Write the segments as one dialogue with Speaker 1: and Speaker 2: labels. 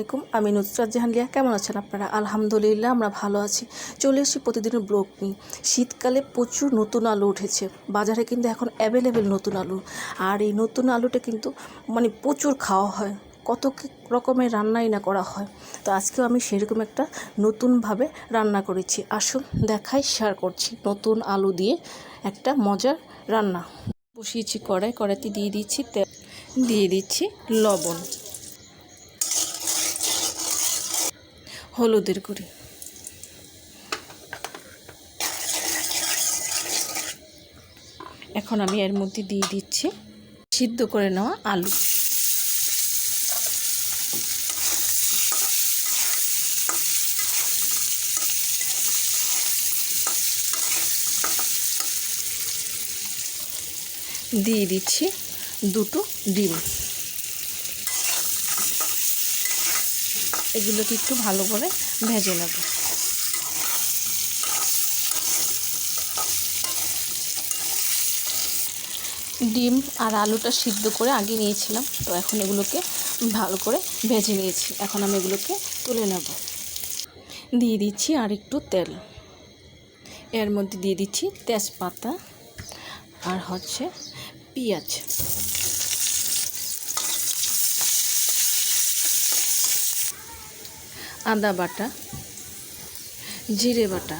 Speaker 1: আলাইকুম, আমি নুসরাত জাহান লিয়া। কেমন আছেন আপনারা? আলহামদুলিল্লাহ, আমরা ভালো আছি। চলে এসেছি প্রতিদিনের ব্লগ নিয়ে। শীতকালে প্রচুর নতুন আলু উঠেছে। বাজারে কিন্তু এখন অ্যাভেলেবেল নতুন আলু। আর এই নতুন আলুটা কিন্তু মানে প্রচুর খাওয়া হয়। কত রকমের রান্নাই না করা হয়। তো আজকেও আমি সেরকম একটা নতুনভাবে রান্না করেছি। আসুন দেখাই, শেয়ার করছি। নতুন আলু দিয়ে একটা মজার রান্না। বসিয়েছি কড়াই। কড়াইতে দিয়ে দিচ্ছি তেল দিয়ে দিচ্ছি লবণ। হলুদের গুঁড়ি। এখন আমি এর মধ্যে দিয়ে দিচ্ছি সিদ্ধ করে নেওয়া আলু। দিয়ে দিচ্ছি দুটো ডিম। এগুলোকে একটু ভালো করে ভেজে নেব। ডিম আর আলুটা সিদ্ধ করে আগে নিয়েছিলাম, তো এখন এগুলোকে ভালো করে ভেজে নিয়েছি। এখন আমি এগুলোকে তুলে নেব। দিয়ে দিচ্ছি আর একটু তেল। এর মধ্যে দিয়ে দিচ্ছি তেজপাতা আর হচ্ছে পেঁয়াজ। আদা বাটা, জিরে বাটা,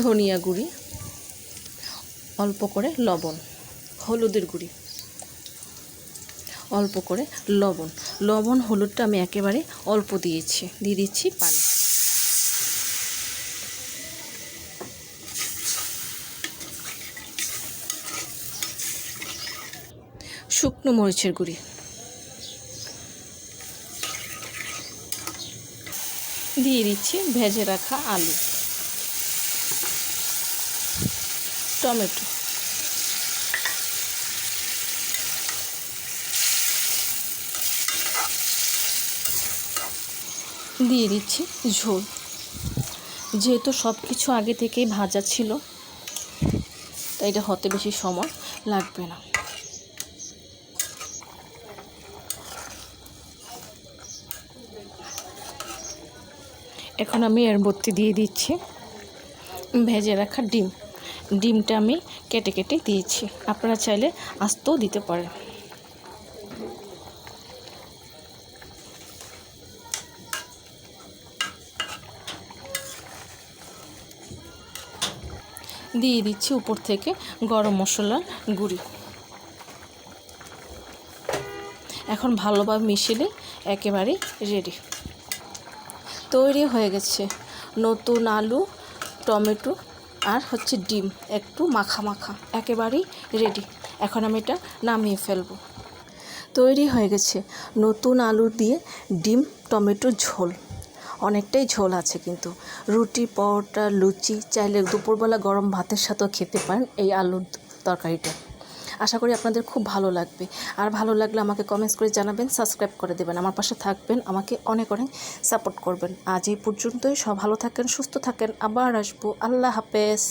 Speaker 1: ধনিয়া গুঁড়ি, অল্প করে লবণ, হলুদের গুঁড়ি। অল্প করে লবণ। লবণ, হলুদটা আমি একেবারে অল্প দিয়েছি, দিয়ে দিচ্ছি পানি। শুকনো মরিচের গুঁড়ি। দিয়ে দিচ্ছি ভেজে রাখা আলু। টমেটো। দিয়ে দিচ্ছি ঝোল। যেহেতু সব কিছু আগে থেকেই ভাজা ছিল, তাই এটা হতে বেশি সময় লাগবে না। এখন আমি এর মধ্যে দিয়ে দিচ্ছি। ভেজে রাখা ডিম। ডিমটা আমি কেটে কেটে দিয়েছি। আপনারা চাইলে আস্তেও দিতে পারেন। দিয়ে দিচ্ছি উপর থেকে গরম মশলার গুঁড়ি। এখন ভালোভাবে মিশিয়ে একেবারেই রেডি তৈরি হয়ে গেছে। নতুন আলু, টমেটো আর হচ্ছে ডিম, একটু মাখা মাখা, একেবারেই রেডি এখন আমি এটা নামিয়ে ফেলব। তৈরি হয়ে গেছে নতুন আলু দিয়ে ডিম, টমেটো, ঝোল। অনেকটাই ঝোল আছে কিন্তু। রুটি, পরোটা, লুচি, চাইলে দুপুরবেলা গরম ভাতের সাথেও খেতে পারেন এই আলুর তরকারিটা। আশা করি আপনাদের খুব ভালো লাগবে। আর ভালো লাগলে আমাকে কমেন্টস করে জানাবেন সাবস্ক্রাইব করে দেবেন। আমার পাশে থাকবেন, আমাকে অনেক অনেক সাপোর্ট করবেন। আজ এই পর্যন্তই। সব ভালো থাকেন, সুস্থ থাকেন। আবার আসব। আল্লাহ হাফেজ।